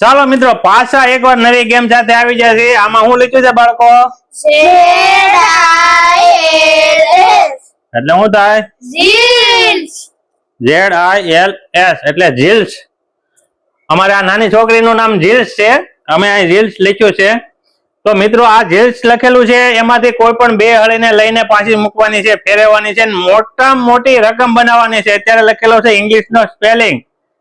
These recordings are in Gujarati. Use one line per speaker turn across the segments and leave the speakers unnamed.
ચાલો મિત્રો પાછા એકવાર નવી ગેમ સાથે આવી જાય છે આમાં હું લખ્યું છે બાળકો? એટલે શું થાય. ઝેડ આઈ એલ એસ એટલે જીલ્સ અમારે આ નાની છોકરીનું નામ જીલ્સ છે. અમે અહીં જીલ્સ લખ્યું છે. તો મિત્રો આ જીલ્સ લખેલું છે એમાંથી કોઈ પણ બે હળીને લઈને પાછી મૂકવાની છે ફેરવવાની છે મોટામાં મોટી રકમ બનાવવાની છે. અત્યારે લખેલો છે ઇંગ્લિશ નો સ્પેલિંગ.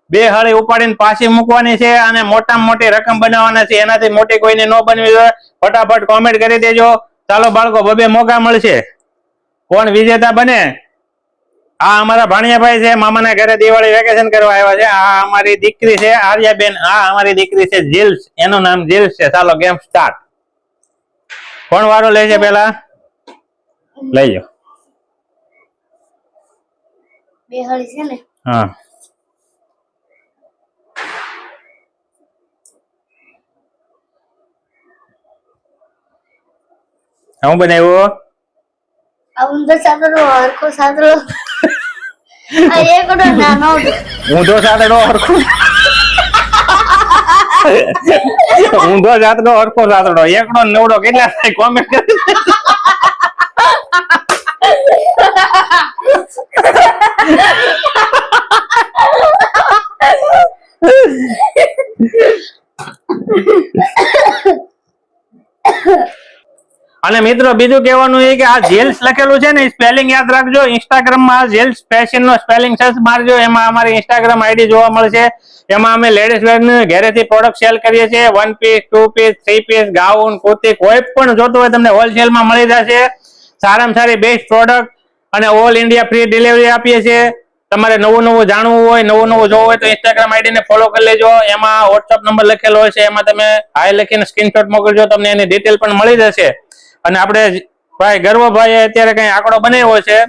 બે હળી ઉપાડીને પાછી મૂકવાની છે અને મોટામાં મોટી રકમ બનાવવાના છે. એનાથી મોટી કોઈને ન બનવી જોઈએ ફટાફટ કોમેન્ટ કરી દેજો. ચાલો બાળકો બબે મોકા મળશે. કોણ વિજેતા બને? આ અમારા ભાણિયાભાઈ છે મામાના ઘરે દિવાળી વેકેશન કરવા આવ્યા છે. આ અમારી દીકરી છે આર્યાબેન. આ અમારી દીકરી છે જીલ્સ. એનું નામ જીલ્સ છે. ચાલો ગેમ સ્ટાર્ટ કોણ વારો લે છે પેલા લઈ જાઓ
બે હળી છે ને.
હા. હું બનાવ્યું?
ઉંદર સાતડો હરખો સાતડો એકડો નાનો
ઊંધો સાતડો હરખો. ઊંધો જાતનો હરખો સાતડો એકડો નવડો કેટલા થાય? કોમેન્ટ કરી અને મિત્રો, બીજું કહેવાનું એ કે આ જેલ્સ લખેલું છે ને સ્પેલિંગ યાદ રાખજો. ઇન્સ્ટાગ્રામ આ જેલ્સ ફેશન નો સ્પેલિંગ સર્ચ મારજો. એમાં અમારી ઇન્સ્ટાગ્રામ આઈડી જોવા મળશે. એમાં અમે લેડીઝ વેર ઘરેથી પ્રોડક્ટ સેલ કરીએ છીએ. One piece two piece three piece gown kurti, કોઈ પણ જોતું હોય તમને હોલસેલમાં મળી જશે. સારામાં સારી બેસ્ટ પ્રોડક્ટ અને ઓલ ઇન્ડિયા ફ્રી ડિલિવરી આપીએ છીએ. તમારે નવું નવું જાણવું હોય, નવું નવું જોવું હોય તો ઇન્સ્ટાગ્રામ આઈડી ને ફોલો કરી લેજો. એમાં વોટ્સઅપ નંબર લખેલો હોય છે, એમાં તમે હાય લખીને સ્ક્રીનશોટ મોકલજો, તમને એની ડિટેલ પણ મળી જશે. અને આપણે ભાઈ ગર્વભાઈ અત્યારે કઈ આંકડો બનાવ્યો છે?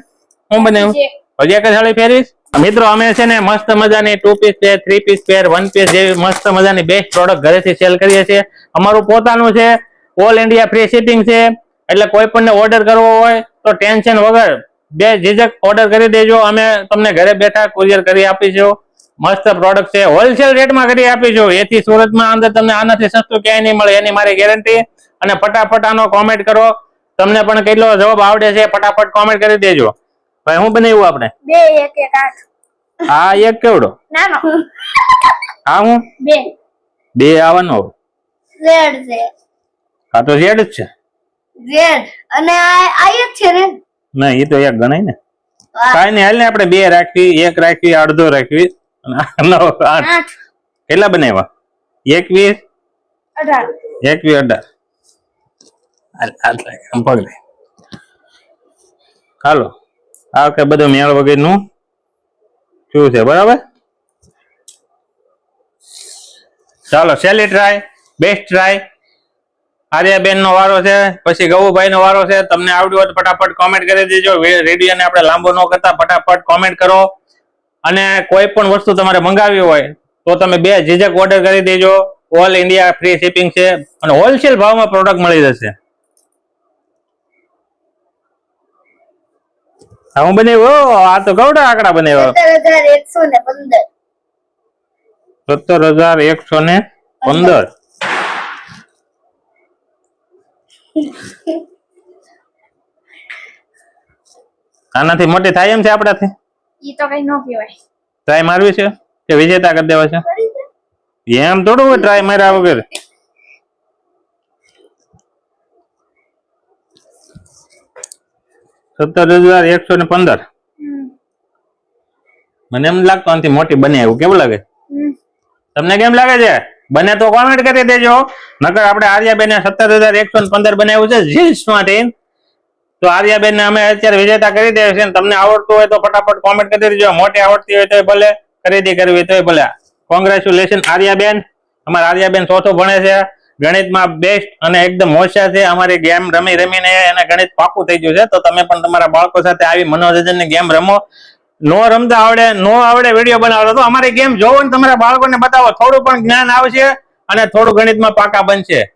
હું બનાવ્યું હજી એક જ પહેરીશ? મિત્રો અમે છે ને મસ્ત મજાની two piece pair three piece pair one piece જેવી મસ્ત મજાની બેસ્ટ પ્રોડક્ટ ઘરેથી સેલ કરીએ છીએ. અમારું પોતાનું છે ઓલ ઇન્ડિયા ફ્રી શિપિંગ છે. એટલે કોઈ પણ ઓર્ડર કરવો હોય તો ટેન્શન વગર બે ઝીઝક ઓર્ડર કરી દેજો. અમે તમને ઘરે બેઠા કુરિયર કરી આપીશું. મસ્ત પ્રોડક્ટ છે. હોલસેલ રેટમાં કરી આપીશું. એથી સુરતમાં અંદર તમને આનાથી સસ્તું ક્યાંય નહીં મળે એની મારી ગેરંટી અને ફટાફટ આનો કોમેન્ટ કરો. તમને પણ કેટલો જવાબ આવડે છે ફટાફટ કોમેન્ટ કરી દેજો. ભાઈ હું બનાવ્યું આપણે?
બે એક એક આઠ.
આ એક કેવડો?
નાનો.
આ હું?
બે.
બે આવવાનો
ઝેડ છે
આ તો ઝેડ જ છે.
ઝેડ અને આ આ એક છે ને?
ના એ તો એક ગણાય ને. કાઈ નહીં હાલ ને આપણે બે રાખવી એક રાખવી અડધો રાખવી. આઠ. કેટલા બનાવ્યા? એકવીસ?
અઢાર.
એકવીસ અઢાર. હાલ, હાથ લાગે, આમ પગ લે. હાલો. આ કે બધું મેળ વગરનું શું છે બરાબર? ચાલો સેલી ટ્રાય બેસ્ટ ટ્રાય આર્યાબેન નો વારો છે પછી ગૌભાઈ નો વારો છે. તમને આવડ્યું હોય તો ફટાફટ કોમેન્ટ કરી દેજો. રેડિયો ને આપણે લાંબો ન કરતા ફટાફટ કોમેન્ટ કરો. અને કોઈ પણ વસ્તુ તમારે મંગાવી હોય તો તમે બે ઝીઝક ઓર્ડર કરી દેજો. ઓલ ઇન્ડિયા ફ્રી શિપિંગ છે. અને હોલસેલ ભાવમાં પ્રોડક્ટ મળી જશે. હા બનાવ્યો? આ તો કવડા આંકડા બનાવ્યો.
સત્તર હજાર એકસો ને પંદર.
આનાથી મોટી થાય એમ છે આપણાથી?
ઈ તો કઈ ન કહેવાય.
ટ્રાય મારવી છે કે વિજેતા કરી દેવા છે? એમ થોડું ટ્રાય માર્યા વગર. સત્તર હજાર એકસો ને પંદર. મને એમ લાગતું આનાથી મોટી બને એવું કેવું લાગે? તમને કેમ લાગે છે? બને તો કોમેન્ટ કરી દેજો. નકર આપણે આર્યાબેન સત્તર હજાર એકસો ને પંદર બનાવ્યું છે જીન્સ માટે તો આર્યાબેન ને અમે અત્યારે વિજેતા કરી દે છે તમને આવડતું હોય તો ફટાફટ કોમેન્ટ કરી દેજો. મોટી આવડતી હોય તો ભલે ખરીદી કરવી હોય તોય ભલે. કોંગ્રેચ્યુલેશન આર્યાબેન. અમારા આર્યાબેન ચોથો ભણે છે. ગણિતમાં બેસ્ટ અને એકદમ હોશિયાર છે. અમારી ગેમ રમી રમીને એને ગણિત પાકું થઈ ગયું છે. તો તમે પણ તમારા બાળકો સાથે આવી મનોરંજનની ગેમ રમો. નો રમતા આવડે, નો આવડે વીડિયો બનાવો. તો અમારી ગેમ જોવો ને તમારા બાળકોને બતાવો. થોડું પણ જ્ઞાન આવશે અને થોડું ગણિતમાં પાકા બનશે.